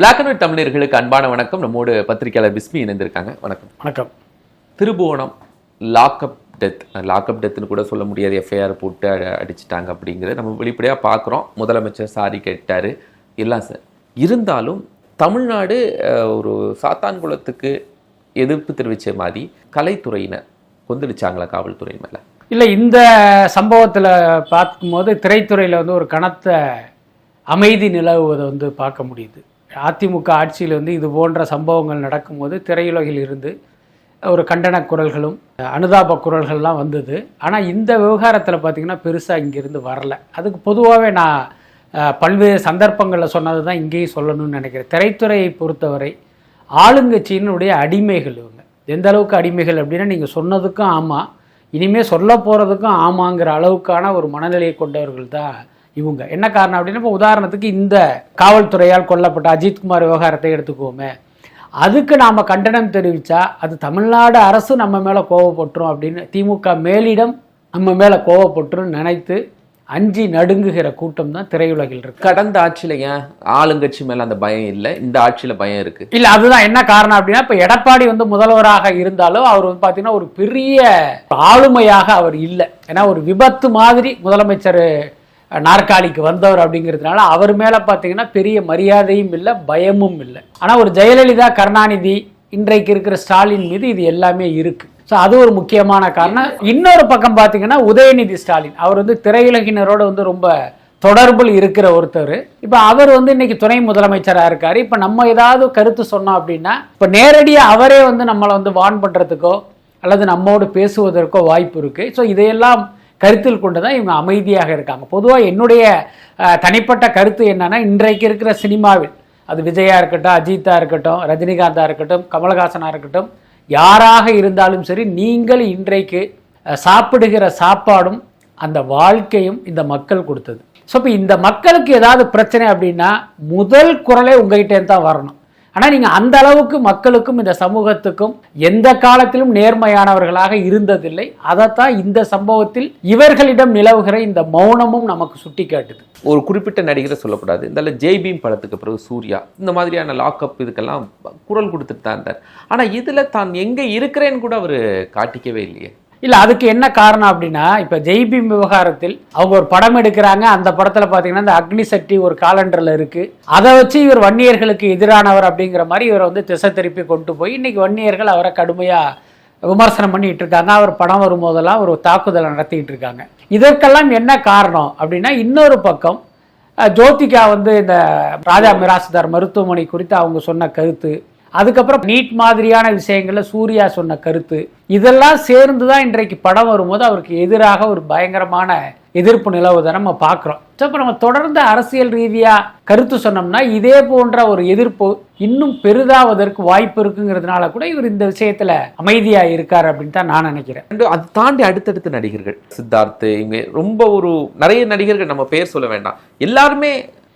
Black and white தமிழர்களுக்கு அன்பான வணக்கம். நம்மோடு பத்திரிகையாளர் பிஸ்மி இணைந்திருக்காங்க. வணக்கம். வணக்கம். திருபுவனம் லாக்அப் டெத் லாக்அப் டெத்னு கூட சொல்ல முடியாது. எஃப்ஐஆர் போட்டு அடிச்சிட்டாங்க அப்படிங்கிறத நம்ம வெளிப்படையாக பார்க்குறோம். முதலமைச்சர் சாரி கேட்டார். எல்லாம் சார் இருந்தாலும் தமிழ்நாடு ஒரு சாத்தான்குளத்துக்கு எதிர்ப்பு தெரிவித்த மாதிரி கலைத்துறையினர் கொந்தளிச்சாங்களா காவல்துறை மேலே? இல்லை இந்த சம்பவத்தில் பார்க்கும்போது திரைத்துறையில் வந்து ஒரு கனத்த அமைதி நிலவுவதை வந்து பார்க்க முடியுது. அதிமுக ஆட்சியில் வந்து இது போன்ற சம்பவங்கள் நடக்கும்போது திரையுலகில் இருந்து ஒரு கண்டன குரல்களும் அனுதாப குரல்கள்லாம் வந்தது. ஆனால் இந்த விவகாரத்தில் பார்த்தீங்கன்னா பெருசாக இங்கேருந்து வரல. அதுக்கு பொதுவாகவே நான் பல்வேறு சந்தர்ப்பங்களில் சொன்னது தான் இங்கேயும் சொல்லணும்னு நினைக்கிறேன். திரைத்துறையை பொறுத்தவரை ஆளுங்கட்சியினுடைய அடிமைகள் இவங்க. எந்த அளவுக்கு அடிமைகள் அப்படின்னா நீங்கள் சொன்னதுக்கும் ஆமாம் இனிமேல் சொல்ல போகிறதுக்கும் ஆமாங்கிற அளவுக்கான ஒரு மனநிலையை கொண்டவர்கள் தான் இவங்க. என்ன காரணம் அப்படின்னா இப்போ உதாரணத்துக்கு இந்த காவல்துறையால் கொல்லப்பட்ட அஜித்குமார் விவகாரத்தை எடுத்துக்குவோமே. அதுக்கு நாம் கண்டனம் தெரிவித்தா அது தமிழ்நாடு அரசு நம்ம மேலே கோவப்பட்டுரும் அப்படின்னு திமுக மேலிடம் நம்ம மேலே கோவப்பட்டுரும் நினைத்து அஞ்சி நடுங்குகிற கூட்டம் தான் திரையுலகில் இருக்கு. கடந்த ஆட்சியில் ஏன் ஆளுங்கட்சி மேலே அந்த பயம் இல்லை? இந்த ஆட்சியில் பயம் இருக்கு. இல்ல அதுதான் என்ன காரணம் அப்படின்னா இப்ப எடப்பாடி வந்து முதல்வராக இருந்தாலும் அவர் வந்து பாத்தீங்கன்னா ஒரு பெரிய ஆளுமையாக அவர் இல்லை. ஏன்னா ஒரு விபத்து மாதிரி முதலமைச்சர் நாற்காலிக்கு வந்தவர் அப்படிங்கிறதுனால அவர் மேலே பார்த்தீங்கன்னா பெரிய மரியாதையும் இல்லை பயமும் இல்லை. ஆனால் ஒரு ஜெயலலிதா கருணாநிதி இன்றைக்கு இருக்கிற ஸ்டாலின் மீது இது எல்லாமே இருக்கு. ஸோ அது ஒரு முக்கியமான காரணம். இன்னொரு பக்கம் பார்த்தீங்கன்னா உதயநிதி ஸ்டாலின். அவர் வந்து திரையுலகினரோட வந்து ரொம்ப தொடர்பில் இருக்கிற ஒருத்தர். இப்போ அவர் வந்து இன்னைக்கு துணை முதலமைச்சராக இருக்கார். இப்போ நம்ம ஏதாவது கருத்து சொன்னோம் அப்படின்னா இப்போ நேரடியாக அவரே வந்து நம்மளை வந்து வான் பண்ணுறதுக்கோ அல்லது நம்மோடு பேசுவதற்கோ வாய்ப்பு இருக்குது ஸோ இதையெல்லாம் கருத்தில் கொண்டு தான் இவங்க அமைதியாக இருக்காங்க. பொதுவாக என்னுடைய தனிப்பட்ட கருத்து என்னன்னா இன்றைக்கு இருக்கிற சினிமாவில் அது விஜயா இருக்கட்டும் அஜித்தா இருக்கட்டும் ரஜினிகாந்தா இருக்கட்டும் கமலஹாசனாக இருக்கட்டும் யாராக இருந்தாலும் சரி நீங்கள் இன்றைக்கு சாப்பிடுகிற சாப்பாடும் அந்த வாழ்க்கையும் இந்த மக்கள் கொடுத்தது. ஸோ இப்போ இந்த மக்களுக்கு ஏதாவது பிரச்சனை அப்படின்னா முதல் குரலே உங்ககிட்டேருந்து தான் வரணும். ஆனால் நீங்கள் அந்த அளவுக்கு மக்களுக்கும் இந்த சமூகத்துக்கும் எந்த காலத்திலும் நேர்மையானவர்களாக இருந்ததில்லை. அதைத்தான் இந்த சம்பவத்தில் இவர்களிடம் நிலவுகிற இந்த மௌனமும் நமக்கு சுட்டி காட்டுது ஒரு குறிப்பிட்ட நடிகரை சொல்லக்கூடாது. இந்த ஜெய்பீம் படத்துக்கு பிறகு சூர்யா இந்த மாதிரியான லாக்அப் இதுக்கெல்லாம் குரல் கொடுத்துட்டு தான் இருந்தார். ஆனால் இதில் தான் எங்கே இருக்கிறேன்னு கூட அவர் காட்டிக்கவே இல்லையே. இல்லை அதுக்கு என்ன காரணம் அப்படின்னா இப்போ ஜெய்பீம் விவகாரத்தில் அவங்க ஒரு படம் எடுக்கிறாங்க அந்த படத்தில் பார்த்தீங்கன்னா இந்த அக்னி சக்தி ஒரு காலண்டரில் இருக்குது அதை வச்சு இவர் வன்னியர்களுக்கு எதிரானவர் அப்படிங்கிற மாதிரி இவரை வந்து திசை திருப்பி கொண்டு போய் இன்றைக்கி வன்னியர்கள் அவரை கடுமையாக விமர்சனம் பண்ணிட்டு இருக்காங்க. அவர் படம் வரும்போதெல்லாம் ஒரு தாக்குதலை நடத்திட்டு இருக்காங்க. இதற்கெல்லாம் என்ன காரணம் அப்படின்னா இன்னொரு பக்கம் ஜோதிகா வந்து இந்த ராஜா மிராசுதார் மருத்துவமனை குறித்து அவங்க சொன்ன கருத்து அதுக்கப்புறம் நீட் மாதிரியான விஷயங்களில் சூர்யா சொன்ன கருத்து இதெல்லாம் சேர்ந்து தான் இன்றைக்கு படம் வரும்போது அவருக்கு எதிராக ஒரு பயங்கரமான எதிர்ப்பு நிலவுவதை நம்ம பார்க்குறோம். ஸோ இப்போ நம்ம தொடர்ந்து அரசியல் ரீதியாக கருத்து சொன்னோம்னா இதே போன்ற ஒரு எதிர்ப்பு இன்னும் பெரிதாவதற்கு வாய்ப்பு இருக்குங்கிறதுனால கூட இவர் இந்த விஷயத்தில் அமைதியாக இருக்கார் அப்படின்னு தான் நான் நினைக்கிறேன். அது தாண்டி அடுத்தடுத்த நடிகர்கள். சித்தார்த்து இவங்க ரொம்ப ஒரு நிறைய நடிகர்கள் நம்ம பேர் சொல்ல வேண்டாம். எல்லாருமே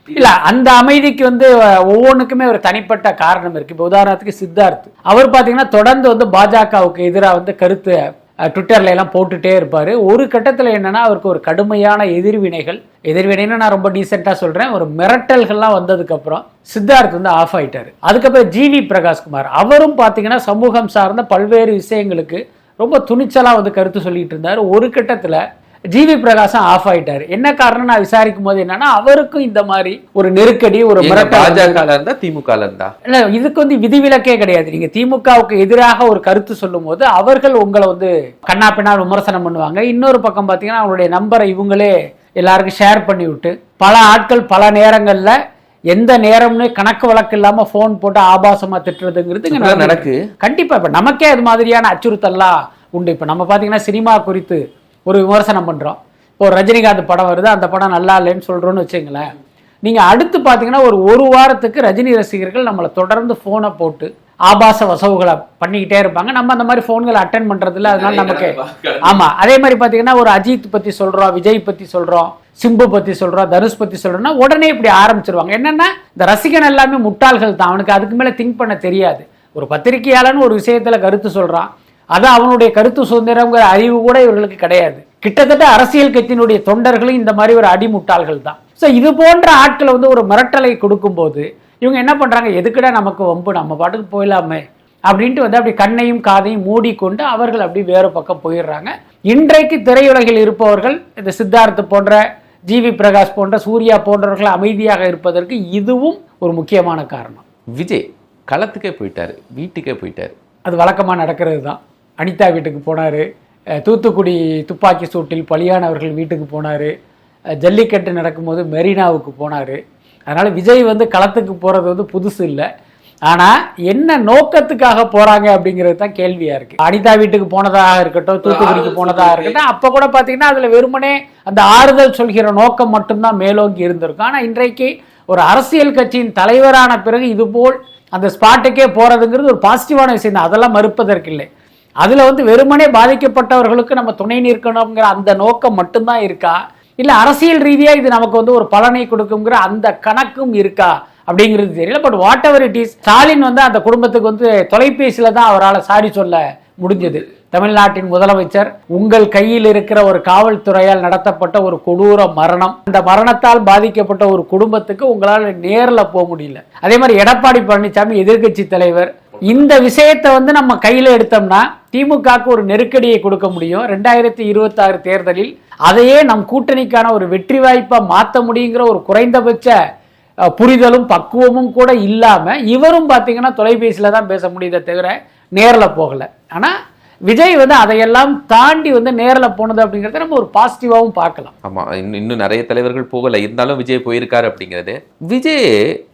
இல்ல அந்த அமைதிக்கு வந்து ஒவ்வொன்றுக்குமே ஒரு தனிப்பட்ட காரணம் இருக்கு. இப்போ உதாரணத்துக்கு சித்தார்த். அவர் பாத்தீங்கன்னா தொடர்ந்து வந்து பாஜகவுக்கு எதிராக வந்து கருத்து ட்விட்டர்ல எல்லாம் போட்டுட்டே இருப்பாரு. ஒரு கட்டத்துல என்னன்னா அவருக்கு ஒரு கடுமையான எதிர்வினைகள். எதிர்வினைன்னு நான் ரொம்ப டீசெண்டா சொல்றேன். ஒரு மிரட்டல்கள்லாம் வந்ததுக்கு அப்புறம் சித்தார்த் வந்து ஆஃப் ஆயிட்டாரு. அதுக்கப்புறம் ஜிவி பிரகாஷ்குமார். அவரும் பாத்தீங்கன்னா சமூகம் சார்ந்த பல்வேறு விஷயங்களுக்கு ரொம்ப துணிச்சலா வந்து கருத்து சொல்லிட்டு இருந்தார். ஒரு கட்டத்துல ஜிவி பிரகாசம் ஆஃப் ஆயிட்டாரு. என்ன காரணம் நான் விசாரிக்கும் போது என்னன்னா அவருக்கும் இந்த மாதிரி ஒரு நெருக்கடி ஒரு பாஜக இருந்தா திமுக இருந்தா? இல்ல இதுக்கு வந்து விதிவிலக்கே கிடையாது. நீங்க திமுகவுக்கு எதிராக ஒரு கருத்து சொல்லும் போது அவர்கள் உங்களை வந்து கண்ணா பின்னா விமர்சனம் பண்ணுவாங்க. இன்னொரு பக்கம் பாத்தீங்கன்னா அவங்களுடைய நம்பரை இவங்களே எல்லாருக்கும் ஷேர் பண்ணி விட்டு பல ஆட்கள் பல நேரங்கள்ல எந்த நேரம்னு கணக்கு வழக்கு இல்லாம ஃபோன் போட்டு ஆபாசமா திட்டுறதுங்கிறது. நடக்கு. கண்டிப்பா இப்ப நமக்கே அது மாதிரியான அச்சுறுத்தல்லாம் உண்டு. இப்ப நம்ம பாத்தீங்கன்னா சினிமா குறித்து ஒரு விமர்சனம் பண்றோம். இப்போ ஒரு ரஜினிகாந்த் படம் வருது அந்த படம் நல்லா இல்லைன்னு சொல்றோம்னு வச்சுங்களேன் நீங்க அடுத்து பாத்தீங்கன்னா ஒரு ஒரு வாரத்துக்கு ரஜினி ரசிகர்கள் நம்மளை தொடர்ந்து போனை போட்டு ஆபாச வசவுகளை பண்ணிக்கிட்டே இருப்பாங்க. நம்ம அந்த மாதிரி போன்களை அட்டன் பண்றது இல்ல அதனால நமக்கு ஆமா அதே மாதிரி பாத்தீங்கன்னா ஒரு அஜித் பத்தி சொல்றோம் விஜய் பத்தி சொல்றோம் சிம்பு பத்தி சொல்றோம் தனுஷ் பத்தி சொல்றோம்னா உடனே இப்படி ஆரம்பிச்சிருவாங்க. என்னன்னா இந்த ரசிகன் எல்லாமே முட்டாள்கள் தான். அவனுக்கு அதுக்கு மேல திங்க் பண்ண தெரியாது. ஒரு பத்திரிகையாளன் ஒரு விஷயத்துல கருத்து சொல்றான். அது அவனுடைய கருத்து சுதந்திரங்கிற அறிவு கூட இவர்களுக்கு கிடையாது. கிட்டத்தட்ட அரசியல் கட்சியினுடைய தொண்டர்களும் இந்த மாதிரி ஒரு அடிமுட்டாள்கள் தான். ஸோ இது போன்ற ஆட்களை வந்து ஒரு மிரட்டலை கொடுக்கும்போது இவங்க என்ன பண்றாங்க? எதுக்குடா நமக்கு வம்பு? நம்ம பாட்டுக்கு போயிடலாமே. அப்படின்ட்டு வந்து அப்படி கண்ணையும் காதையும் மூடிக்கொண்டு அவர்கள் அப்படி வேறு பக்கம் போயிடுறாங்க. இன்றைக்கு திரையுலகில் இருப்பவர்கள் இந்த சித்தார்த் போன்ற ஜிவி பிரகாஷ் போன்ற சூர்யா போன்றவர்கள் அமைதியாக இருப்பதற்கு இதுவும் ஒரு முக்கியமான காரணம். விஜய் களத்துக்கே போயிட்டாரு வீட்டுக்கே போயிட்டாரு. அது வழக்கமாக நடக்கிறது தான். அனிதா வீட்டுக்கு போனார். தூத்துக்குடி துப்பாக்கி சூட்டில் பலியானவர்கள் வீட்டுக்கு போனார். ஜல்லிக்கட்டு நடக்கும்போது மெரினாவுக்கு போனார். அதனால் விஜய் வந்து களத்துக்கு போகிறது வந்து புதுசு இல்லை. ஆனால் என்ன நோக்கத்துக்காக போகிறாங்க அப்படிங்கிறது தான் கேள்வியாக இருக்குது அனிதா வீட்டுக்கு போனதாக இருக்கட்டும் தூத்துக்குடிக்கு போனதாக இருக்கட்டும் அப்போ கூட பார்த்தீங்கன்னா அதில் வெறுமனே அந்த ஆறுதல் சொல்கிற நோக்கம் மட்டும்தான் மேலோங்கி இருந்திருக்கும். ஆனால் இன்றைக்கு ஒரு அரசியல் கட்சியின் தலைவரான பிறகு இதுபோல் அந்த ஸ்பாட்டுக்கே போகிறதுங்கிறது ஒரு பாசிட்டிவான விஷயம் தான். அதெல்லாம் மறுப்பதற்கு இல்லை அதில் வந்து வெறுமனே பாதிக்கப்பட்டவர்களுக்கு நம்ம துணை நிற்கணுங்கிற அந்த நோக்கம் மட்டும்தான் இருக்கா? இல்லை அரசியல் ரீதியாக இது நமக்கு வந்து ஒரு பலனை கொடுக்குங்கிற அந்த கணக்கும் இருக்கா? அப்படிங்கிறது தெரியல. But whatever it is Stalin வந்து அந்த குடும்பத்துக்கு வந்து தொலைபேசியில் தான் அவரால் சாரி சொல்ல முடிஞ்சது. தமிழ்நாட்டின் முதலமைச்சர் உங்கள் கையில் இருக்கிற ஒரு காவல்துறையால் நடத்தப்பட்ட ஒரு கொடூர மரணம். அந்த மரணத்தால் பாதிக்கப்பட்ட ஒரு குடும்பத்துக்கு உங்களால் நேரில் போக முடியல. அதே மாதிரி எடப்பாடி பழனிசாமி எதிர்க்கட்சி தலைவர் இந்த விஷயத்தை வந்து நம்ம கையில் எடுத்தோம்னா திமுகவுக்கு ஒரு நெருக்கடியை கொடுக்க முடியும். ரெண்டாயிரத்தி இருபத்தாறு தேர்தலில் அதையே நம் கூட்டணிக்கான ஒரு வெற்றி வாய்ப்பா மாற்ற முடியுங்கிற ஒரு குறைந்தபட்ச புரிதலும் பக்குவமும் கூட இல்லாம இவரும் பார்த்தீங்கன்னா தொலைபேசியில தான் பேச முடியுதே தவிர நேரில் போகல. ஆனா விஜய் வந்து அதையெல்லாம் தாண்டி வந்து நேரில் போனது அப்படிங்கிறத நம்ம ஒரு பாசிட்டிவாகவும் பார்க்கலாம். ஆமா இன்னும் இன்னும் நிறைய தலைவர்கள் போகல. இருந்தாலும் விஜய் போயிருக்காரு அப்படிங்கிறது. விஜய்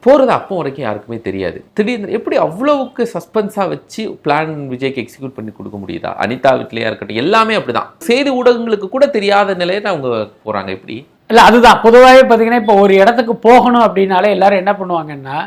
போறது அப்போ வரைக்கும் யாருக்குமே தெரியாது. திடீர்னு எப்படி அவ்வளவுக்கு சஸ்பென்ஸா வச்சு பிளான் விஜய்க்கு எக்ஸிக்யூட் பண்ணி கொடுக்க முடியுதா? அனிதா வீட்லயா இருக்கட்டும் எல்லாமே அப்படிதான். செய்தி ஊடகங்களுக்கு கூட தெரியாத நிலையில அவங்க போறாங்க. எப்படி? இல்லை அதுதான். பொதுவாகவே பார்த்தீங்கன்னா இப்போ ஒரு இடத்துக்கு போகணும் அப்படின்னாலே எல்லாரும் என்ன பண்ணுவாங்கன்னா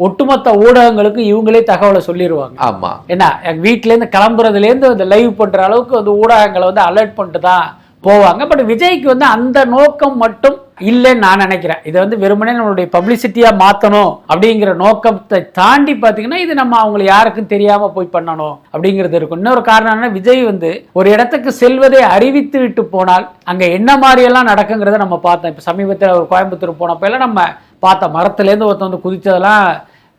ஒட்டுமொத்த ஊடகங்களுக்கு இவங்களே தகவலை சொல்லிடுவாங்க ஆமா. என்ன எங்க வீட்டிலேருந்து கிளம்புறதுலேருந்து இந்த லைவ் பண்ற அளவுக்கு வந்து ஊடகங்களை வந்து அலர்ட் பண்ணிட்டு தான் போவாங்க. பட் விஜய்க்கு வந்து அந்த நோக்கம் மட்டும் இல்லைன்னு நான் நினைக்கிறேன். இதை வந்து வெறுமனே நம்மளுடைய பப்ளிசிட்டியா மாத்தணும் அப்படிங்கிற நோக்கத்தை தாண்டி பாத்தீங்கன்னா இது நம்ம அவங்களை யாருக்கும் தெரியாம போய் பண்ணணும் அப்படிங்கிறது இருக்கும். இன்னொரு காரணம் என்ன விஜய் வந்து ஒரு இடத்துக்கு செல்வதை அறிவித்து விட்டு போனால் அங்க என்ன மாதிரி எல்லாம் நடக்குங்கிறத நம்ம பார்த்தோம். இப்ப சமீபத்தில் ஒரு கோயம்புத்தூர் போனப்ப எல்லாம் நம்ம பார்த்தோம் மரத்துலேருந்து ஒருத்தன் வந்து குதிச்சதெல்லாம்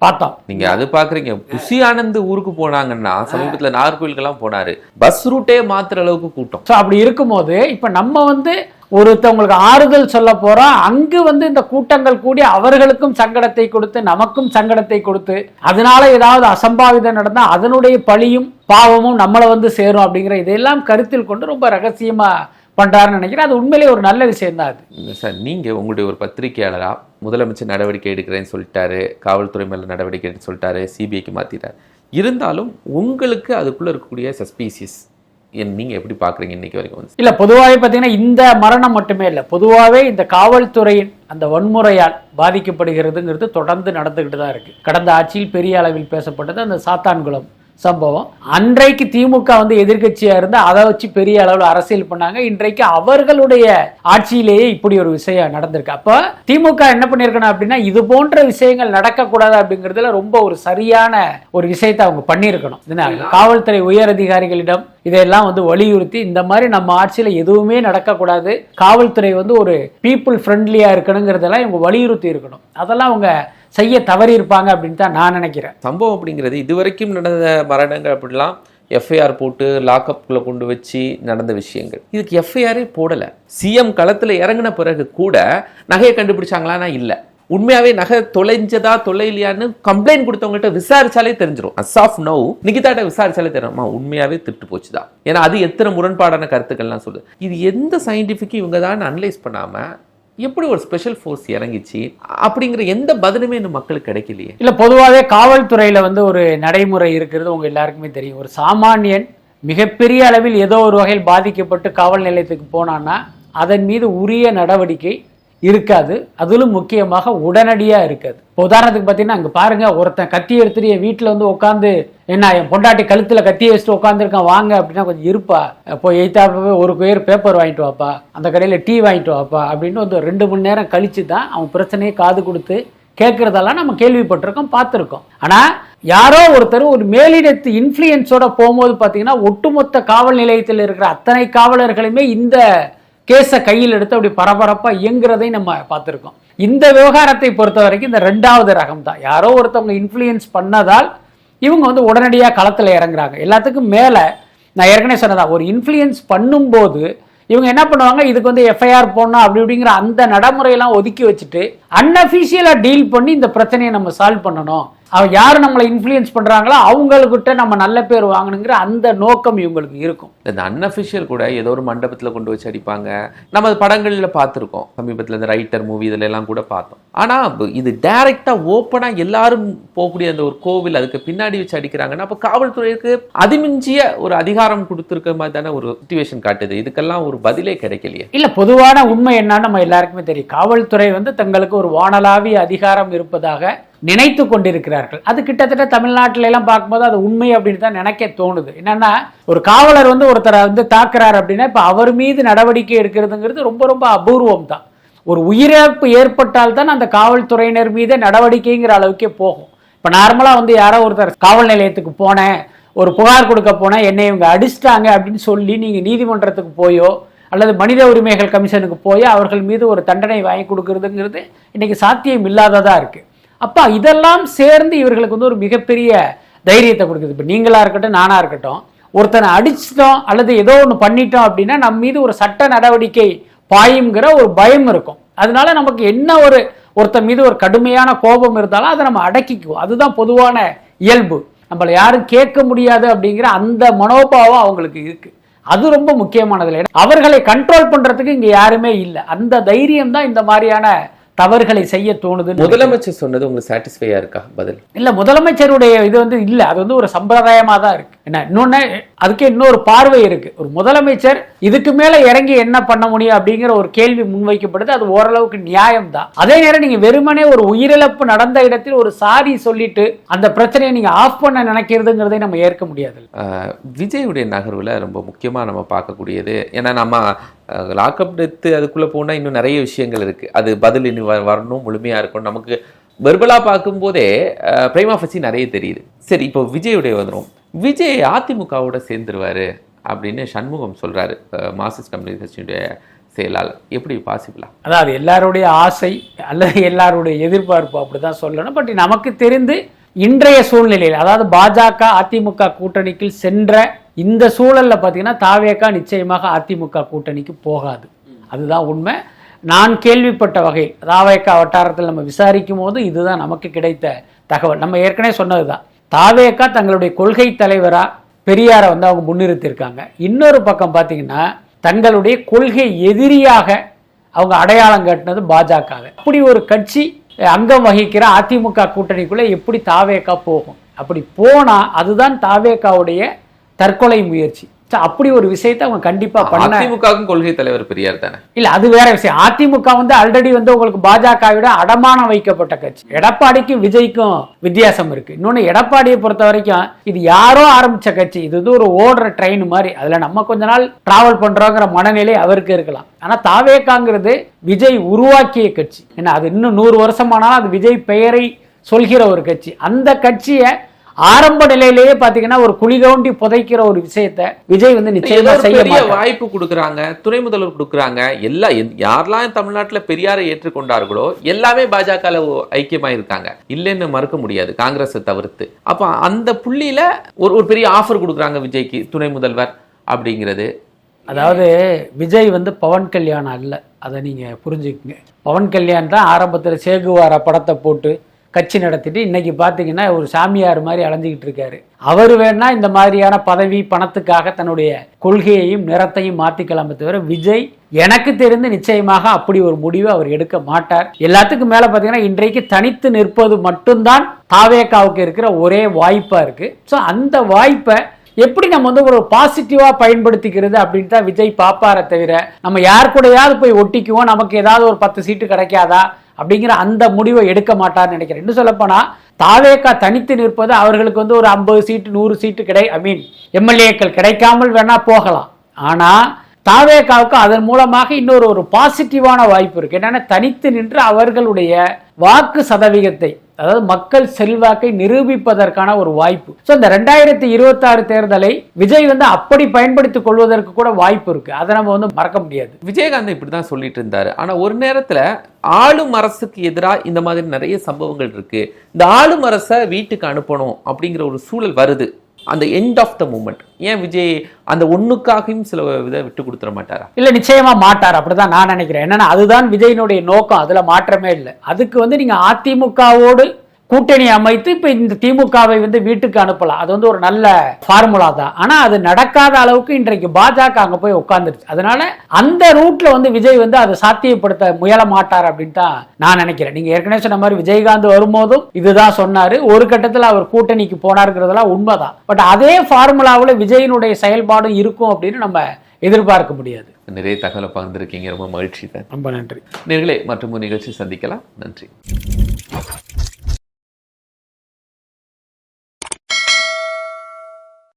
பார்த்தோம். நீங்க அது பாக்குறீங்க புசி ஆனந்த் ஊருக்கு போனாங்கன்னா சமீபத்துல நாகர்கோயிலுக்கெல்லாம் போனாரு. பஸ் ரூட்டே மாத்துற அளவுக்கு கூட்டம். ஸோ அப்படி இருக்கும்போது இப்போ நம்ம வந்து ஒருத்தவங்களுக்கு ஆறுதல் சொல்ல போறோம். அங்கு வந்து இந்த கூட்டங்கள் கூடி அவர்களுக்கும் சங்கடத்தை கொடுத்து நமக்கும் சங்கடத்தை கொடுத்து அதனால ஏதாவது அசம்பாவிதம் நடந்தா அதனுடைய பழியும் பாவமும் நம்மளை வந்து சேரும் அப்படிங்கிற இதையெல்லாம் கருத்தில் கொண்டு ரொம்ப ரகசியமா பண்றாருன்னு நினைக்கிறேன். அது உண்மையிலேயே ஒரு நல்ல விஷயம் தான் அது. சார் நீங்க உங்களுடைய ஒரு பத்திரிகையாளரா முதலமைச்சர் நடவடிக்கை எடுக்கிறேன்னு சொல்லிட்டாரு காவல்துறை மேலே நடவடிக்கை எடுன்னு சொல்லிட்டாரு சிபிஐக்கு மாற்றிட்டார் இருந்தாலும் உங்களுக்கு அதுக்குள்ளே இருக்கக்கூடிய சஸ்பீசியஸ் நீங்கள் எப்படி பார்க்குறீங்க இன்னைக்கு வரைக்கும் வந்து? பொதுவாகவே பார்த்தீங்கன்னா இந்த மரணம் மட்டுமே இல்லை பொதுவாகவே இந்த காவல்துறையின் அந்த வன்முறையால் பாதிக்கப்படுகிறதுங்கிறது தொடர்ந்து நடந்துக்கிட்டு தான் இருக்குது கடந்த ஆட்சியில் பெரிய அளவில் பேசப்பட்டது அந்த சாத்தான்குளம். சம்பவம். அன்றைக்கு திமுக வந்து எதிர்க்கட்சியா இருந்து அதை வச்சு பெரிய அளவில் அரசியல் பண்ணாங்க. இன்றைக்கு அவர்களுடைய ஆட்சியிலேயே இப்படி ஒரு விஷயம் நடந்திருக்கு. அப்ப திமுக என்ன பண்ணிருக்கணும் அப்படின்னா இது போன்ற விஷயங்கள் நடக்கக்கூடாது அப்படிங்கிறதுல ரொம்ப ஒரு சரியான ஒரு விஷயத்தை அவங்க பண்ணியிருக்கணும் காவல்துறை உயர் அதிகாரிகளிடம் இதையெல்லாம் வந்து வலியுறுத்தி இந்த மாதிரி நம்ம ஆட்சியில எதுவுமே நடக்கக்கூடாது. காவல்துறை வந்து ஒரு பீப்புள் ஃப்ரெண்ட்லியா இருக்கணுங்கிறதெல்லாம் இவங்க வலியுறுத்தி இருக்கணும். அதெல்லாம் அவங்க செய்ய தவறி இருப்பாங்க அப்படின்னு தான் நான் நினைக்கிறேன். சம்பவம் அப்படிங்கிறது இதுவரைக்கும் நடந்த மரணங்கள் அப்படிலாம் எஃப்ஐஆர் போட்டு லாக்அப்குள்ளே கொண்டு வச்சு நடந்த விஷயங்கள். இதுக்கு எஃப்ஐஆரே போடலை. சிஎம் களத்தில் இறங்கின பிறகு கூட நகையை கண்டுபிடிச்சாங்களான்னா இல்லை. உண்மையாவே நகை தொலைஞ்சதா தொலைலையான்னு கம்ப்ளைண்ட் கொடுத்தவங்ககிட்ட விசாரிச்சாலே தெரிஞ்சிடும் அஸ் ஆஃப் நோ நிகிதாட்ட விசாரிச்சாலே தெரியுமா. உண்மையாவே திட்டு போச்சுதான் ஏன்னா அது எத்தனை முரண்பாடான கருத்துக்கள்லாம் சொல்லுது. இது எந்த சயின்டிஃபிக்கும் இவங்க தான் அனலைஸ் பண்ணாமல் எப்படி ஒரு ஸ்பெஷல் ஃபோர்ஸ் இறங்கிச்சு? அப்படிங்கிற எந்த பதிலுமே இந்த மக்களுக்கு கிடைக்கலையே. இல்லை பொதுவாகவே காவல்துறையில் வந்து ஒரு நடைமுறை இருக்கிறது உங்கள் எல்லாருக்குமே தெரியும். ஒரு சாமானியன் மிகப்பெரிய அளவில் ஏதோ ஒரு வகையில் பாதிக்கப்பட்டு காவல் நிலையத்துக்கு போனான்னா அதன் மீது உரிய நடவடிக்கை இருக்காது. அதிலும் முக்கியமாக உடனடியா இருக்காது. இப்போ உதாரணத்துக்கு பார்த்தீங்கன்னா அங்க பாருங்க ஒருத்தன் கத்தி எடுத்துட்டு என் வீட்டில் வந்து உட்காந்து என்ன என் பொண்டாட்டி கழுத்துல கத்தி வச்சுட்டு உட்காந்துருக்கான் வாங்க அப்படின்னா கொஞ்சம் இருப்பா. போய் எய்த்தாப்பவே ஒரு பேர் பேப்பர் வாங்கிட்டு வாப்பா அந்த கடையில் டீ வாங்கிட்டு வாப்பா அப்படின்னு வந்து ரெண்டு மணி நேரம் கழிச்சு தான் அவன் பிரச்சனையை காது கொடுத்து கேட்கறதெல்லாம் நம்ம கேள்விப்பட்டிருக்கோம் பார்த்துருக்கோம். ஆனா யாரோ ஒருத்தர் ஒரு மேலிடத்து இன்ஃப்ளூயன்ஸோட போகும்போது பார்த்தீங்கன்னா ஒட்டுமொத்த காவல் நிலையத்தில் இருக்கிற அத்தனை காவலர்களுமே இந்த கேஸை கையில் எடுத்து அப்படி பரபரப்பாக இயங்குறதை நம்ம பார்த்துருக்கோம். இந்த விவகாரத்தை பொறுத்த வரைக்கும் இந்த ரெண்டாவது ரகம் தான் யாரோ ஒருத்தவங்க இன்ஃப்ளூயன்ஸ் பண்ணதால் இவங்க வந்து உடனடியாக களத்தில் இறங்குறாங்க. எல்லாத்துக்கும் மேலே நான் ஏற்கனவே சொன்னதா ஒரு இன்ஃப்ளூயன்ஸ் பண்ணும்போது இவங்க என்ன பண்ணுவாங்க? இதுக்கு வந்து எஃப்ஐஆர் போடணும் அப்படி இப்படிங்கிற அந்த நடைமுறையெல்லாம் ஒதுக்கி வச்சுட்டு அன்அஃபிஷியலாக டீல் பண்ணி இந்த பிரச்சனையை நம்ம சால்வ் பண்ணணும். அவ யார் நம்மளை இன்ஃப்ளூயன்ஸ் பண்ணுறாங்களோ அவங்கக்கிட்ட நம்ம நல்ல பேர் வாங்கணுங்கிற அந்த நோக்கம் இவங்களுக்கு இருக்கும். இந்த அன்அஃபிஷியல் கூட ஏதோ ஒரு மண்டபத்தில் கொண்டு வச்சு அடிப்பாங்க. நம்ம அது படங்களில் பார்த்துருக்கோம். சமீபத்தில் இந்த ரைட்டர் மூவி இதில் எல்லாம் கூட பார்த்தோம். ஆனால் இது டைரெக்டாக ஓப்பனாக எல்லாரும் போகக்கூடிய அந்த ஒரு கோவில் அதுக்கு பின்னாடி வச்சு அடிக்கிறாங்கன்னா அப்போ காவல்துறைக்கு அதிமிஞ்சிய ஒரு அதிகாரம் கொடுத்துருக்க மாதிரி தானே ஒரு சுச்சுவேஷன் காட்டுது. இதுக்கெல்லாம் ஒரு பதிலே கிடைக்கலையே. இல்லை பொதுவான உண்மை என்னன்னு நம்ம எல்லாருக்குமே தெரியும். காவல்துறை வந்து தங்களுக்கு ஒரு வானலாவிய அதிகாரம் இருப்பதாக நினைத்து கொண்டிருக்கிறார்கள். அது கிட்டத்தட்ட தமிழ்நாட்டில எல்லாம் பார்க்கும்போது அது உண்மை அப்படின்னு தான் நினைக்க தோணுது. என்னன்னா ஒரு காவலர் வந்து ஒருத்தரை வந்து தாக்குறாரு அப்படின்னா இப்போ அவர் மீது நடவடிக்கை எடுக்கிறதுங்கிறது ரொம்ப ரொம்ப அபூர்வம் தான் ஒரு உயிரிழப்பு ஏற்பட்டால் தான் அந்த காவல்துறையினர் மீது நடவடிக்கைங்கிற அளவுக்கே போகும். இப்போ நார்மலாக வந்து யாரோ ஒருத்தர் காவல் நிலையத்துக்கு போனேன் ஒரு புகார் கொடுக்க போனேன் என்னை இவங்க அடிச்சிட்டாங்க அப்படின்னு சொல்லி நீங்கள் நீதிமன்றத்துக்கு போயோ அல்லது மனித உரிமைகள் கமிஷனுக்கு போய் அவர்கள் மீது ஒரு தண்டனை வாங்கி கொடுக்கறதுங்கிறது இன்றைக்கி சாத்தியம் இல்லாததாக இருக்குது அப்போ இதெல்லாம் சேர்ந்து இவர்களுக்கு வந்து ஒரு மிகப்பெரிய தைரியத்தை கொடுக்குது. இப்போ நீங்களாக இருக்கட்டும் நானா இருக்கட்டும் ஒருத்தனை அடிச்சிட்டோம் அல்லது ஏதோ ஒன்று பண்ணிட்டோம் அப்படின்னா நம்ம மீது ஒரு சட்ட நடவடிக்கை பாயுங்கிற ஒரு பயம் இருக்கும். அதனால நமக்கு என்ன ஒரு ஒருத்தன் மீது ஒரு கடுமையான கோபம் இருந்தாலும் அதை நம்ம அடக்கிக்குவோம். அதுதான் பொதுவான இயல்பு. நம்மளை யாரும் கேட்க முடியாது அப்படிங்கிற அந்த மனோபாவம் அவங்களுக்கு இருக்கு. அது ரொம்ப முக்கியமானது இல்லை. அவர்களை கண்ட்ரோல் பண்றதுக்கு இங்க யாருமே இல்லை. அந்த தைரியம் தான் இந்த மாதிரியான தவறுகளை செய்ய தோணுது முதலமைச்சர் சொன்னது உங்களுக்கு சாட்டிஸ்ஃபையா இருக்கா? பதில். இல்ல முதலமைச்சருடைய இது வந்து இல்ல. அது வந்து ஒரு சம்பிரதாயமா தான் இருக்கு. என்ன? இன்னொன்னு அதுக்கு இன்னொரு பார்வை இருக்கு. ஒரு முதலமைச்சர் இதுக்கு மேல இறங்கி என்ன பண்ண முடியும் அப்படிங்கிற ஒரு கேள்வி முன்வைக்கப்படுது. அது ஓரளவுக்கு நியாயம் தான் அதே நேரம் நீங்க வெறுமனே ஒரு உயிரிழப்பு நடந்த இடத்தில் ஒரு சாரி சொல்லிட்டு அந்த பிரச்சனையை நீங்க ஆஃப் பண்ண நினைக்கிறதுங்கிறதை நம்ம ஏற்க முடியாது விஜயுடைய நகர்வில் ரொம்ப முக்கியமாக நம்ம பார்க்கக்கூடியது. ஏன்னா நம்ம லாக்அப் எடுத்து அதுக்குள்ளே போனால் இன்னும் நிறைய விஷயங்கள் இருக்குது அது பதில் இன்னும் வ- வரணும் முழுமையாக இருக்கணும். நமக்கு வெர்பலாக பார்க்கும்போதே பிரேமா ஃபசி நிறைய தெரியுது. சரி இப்போ விஜயுடைய வந்துடும் விஜய் அதிமுகவோட சேர்ந்துருவாரு அப்படின்னு சண்முகம் சொல்கிறாரு மார்க்சிஸ்ட் கம்யூனிஸ்ட் கட்சியுடைய செயலாளர். எப்படி பாசிபிளா அதாவது எல்லாருடைய ஆசை அல்லது எல்லாருடைய எதிர்பார்ப்பு அப்படி தான் சொல்லணும். பட் நமக்கு தெரிந்து இன்றைய சூழ்நிலையில் அதாவது பாஜக அதிமுக கூட்டணிக்கு சென்ற இந்த சூழலில் பார்த்தீங்கன்னா தாவேக்கா நிச்சயமாக அதிமுக கூட்டணிக்கு போகாது. அதுதான் உண்மை. நான் கேள்விப்பட்ட வகை தாவேக்கா வட்டாரத்தில் நம்ம விசாரிக்கும் போது இதுதான் நமக்கு கிடைத்த தகவல். நம்ம ஏற்கனவே சொன்னது தான் தாவேக்கா தங்களுடைய கொள்கை தலைவராக பெரியாரை வந்து அவங்க முன்னிறுத்தியிருக்காங்க. இன்னொரு பக்கம் பார்த்தீங்கன்னா தங்களுடைய கொள்கை எதிரியாக அவங்க அடையாளம் காட்டினது பாஜக அப்படி ஒரு கட்சி அங்கம் வகிக்கிற அதிமுக கூட்டணிக்குள்ளே எப்படி தாவேக்கா போகும்? அப்படி போனால் அதுதான் தாவேக்காவுடைய தற்கொலை முயற்சி. சோ, அப்படி ஒரு விஷயத்தை அவங்க கண்டிப்பா பண்ண அதிமுகவுக்கும் கொள்கை தலைவர் பெரியார் தானே? இல்ல அது வேற விஷயம். அதிமுக வந்து ஆல்ரெடி வந்து உங்களுக்கு பாஜகவிட அடமானம் வைக்கப்பட்ட கட்சி. எடப்பாடிக்கும் விஜய்க்கும் வித்தியாசம் இருக்கு. இன்னொன்னு எடப்பாடியை பொறுத்த வரைக்கும் இது யாரோ ஆரம்பிச்ச கட்சி. இது வந்து ஒரு ஓடுற ட்ரெயின் மாதிரி. அதுல நம்ம கொஞ்ச நாள் டிராவல் பண்றோங்கிற மனநிலை அவருக்கு இருக்கலாம். ஆனா தாவேக்காங்கிறது விஜய் உருவாக்கிய கட்சி. ஏன்னா அது இன்னும் நூறு வருஷமானாலும் அது விஜய் பெயரை சொல்கிற ஒரு கட்சி. அந்த கட்சியை ஆரம்ப நிலையிலேயே பாத்தீங்கன்னா ஒரு குழி தோண்டி புதைக்கிற ஒரு விஷயத்தை விஜய் வந்து நிச்சயமா செய்ய வாய்ப்பு கொடுக்குறாங்க துணை முதல்வர் கொடுக்குறாங்க. எல்லா யாரெல்லாம் தமிழ்நாட்டுல பெரியாரை ஏற்றுக்கொண்டார்களோ எல்லாமே பாஜக ஐக்கியமா இருக்காங்க இல்லைன்னு மறுக்க முடியாது காங்கிரஸை தவிர்த்து. அப்ப அந்த புள்ளியில ஒரு ஒரு பெரிய ஆஃபர் கொடுக்குறாங்க விஜய்க்கு துணை முதல்வர் அப்படிங்கிறது. அதாவது விஜய் வந்து பவன் கல்யாண் அல்ல அதை நீங்க புரிஞ்சுக்கங்க. பவன் கல்யாண் தான் ஆரம்பத்துல சேகுவாரா படத்தை போட்டு கட்சி நடத்திட்டு இன்னைக்கு பார்த்தீங்கன்னா ஒரு சாமியார் மாதிரி அலைஞ்சிக்கிட்டு இருக்காரு. அவர் வேணா இந்த மாதிரியான பதவி பணத்துக்காக தன்னுடைய கொள்கையையும் நிறத்தையும் மாத்திக்கலாமே தவிர விஜய் எனக்கு தெரிந்து நிச்சயமாக அப்படி ஒரு முடிவு அவர் எடுக்க மாட்டார். எல்லாத்துக்கும் மேல பாத்தீங்கன்னா இன்றைக்கு தனித்து நிற்பது மட்டும்தான் தாவேக்காவுக்கு இருக்கிற ஒரே வாய்ப்பா இருக்கு. ஸோ அந்த வாய்ப்பை எப்படி நம்ம வந்து ஒரு பாசிட்டிவா பயன்படுத்திக்கிறது அப்படின்னு தான் விஜய் பாப்பாரை தவிர நம்ம யார் கூடயாவது போய் ஒட்டிக்குவோம் நமக்கு ஏதாவது ஒரு பத்து சீட்டு கிடைக்காதா? அப்படிங்கிற அந்த முடிவை எடுக்க மாட்டார்னு நினைக்கிறேன். இன்னும் சொல்லப்போனா தாவேக்கா தனித்து நிற்பது அவர்களுக்கு வந்து ஒரு ஐம்பது சீட்டு நூறு சீட்டு கிடை ஐ மீன் எம்எல்ஏக்கள் கிடைக்காமல் வேணா போகலாம். ஆனா தாவேக்காவுக்கு அதன் மூலமாக இன்னொரு ஒரு பாசிட்டிவான வாய்ப்பு இருக்கு. என்னன்னா தனித்து நின்று அவர்களுடைய வாக்கு சதவீதத்தை அதாவது மக்கள் செல்வாக்கை நிரூபிப்பதற்கான ஒரு வாய்ப்பு. ஸோ இந்த ரெண்டாயிரத்தி இருபத்தாறு தேர்தலை விஜய் வந்து அப்படி பயன்படுத்திக் கொள்வதற்கு கூட வாய்ப்பு இருக்கு. அதை நம்ம வந்து மறக்க முடியாது. விஜயகாந்த் இப்படி தான் சொல்லிட்டு இருந்தாரு. ஆனா ஒரு நேரத்தில் ஆளும் அரசுக்கு எதிராக இந்த மாதிரி நிறைய சம்பவங்கள் இருக்கு. இந்த ஆளும் அரசை வீட்டுக்கு அனுப்பணும் அப்படிங்கிற ஒரு சூழல் வருது. அந்த எண்ட் ஆஃப் த மூமெண்ட் ஏன் விஜய் அந்த ஒண்ணுக்காகவும் சில இதை விட்டு கொடுத்துட மாட்டாரா? இல்ல நிச்சயமா மாட்டார். அப்படிதான் நான் நினைக்கிறேன். என்னன்னா அதுதான் விஜயினுடைய நோக்கம். அதுல மாற்றமே இல்லை. அதுக்கு வந்து நீங்க அதிமுகவோடு கூட்டணி அமைத்து இப்ப இந்த திமுகவை வந்து வீட்டுக்கு அனுப்பலாம். அது வந்து ஒரு நல்ல ஃபார்முலா தான். ஆனா அது நடக்காத அளவுக்கு இன்றைக்கு பாஜக அங்க போய் உட்கார்ந்துருச்சு. அதனால அந்த ரூட்ல வந்து விஜய் வந்து அதை சாத்தியப்படுத்த முயல மாட்டார் அப்படின்னு தான் நான் நினைக்கிறேன். நீங்க ஏற்கனவே சொன்ன மாதிரி விஜயகாந்த் வரும்போதும் இதுதான் சொன்னாரு. ஒரு கட்டத்துல அவர் கூட்டணிக்கு போனாருங்கிறதெல்லாம் உண்மைதான். பட் அதே ஃபார்முலாவில் விஜயினுடைய செயல்பாடும் இருக்கும் அப்படின்னு நம்ம எதிர்பார்க்க முடியாது. நிறைய தகவலை பகிர்ந்திருக்கீங்க. ரொம்ப மகிழ்ச்சி தான் ரொம்ப நன்றி. நேர்களே மற்றும் நிகழ்ச்சி சந்திக்கலாம். நன்றி.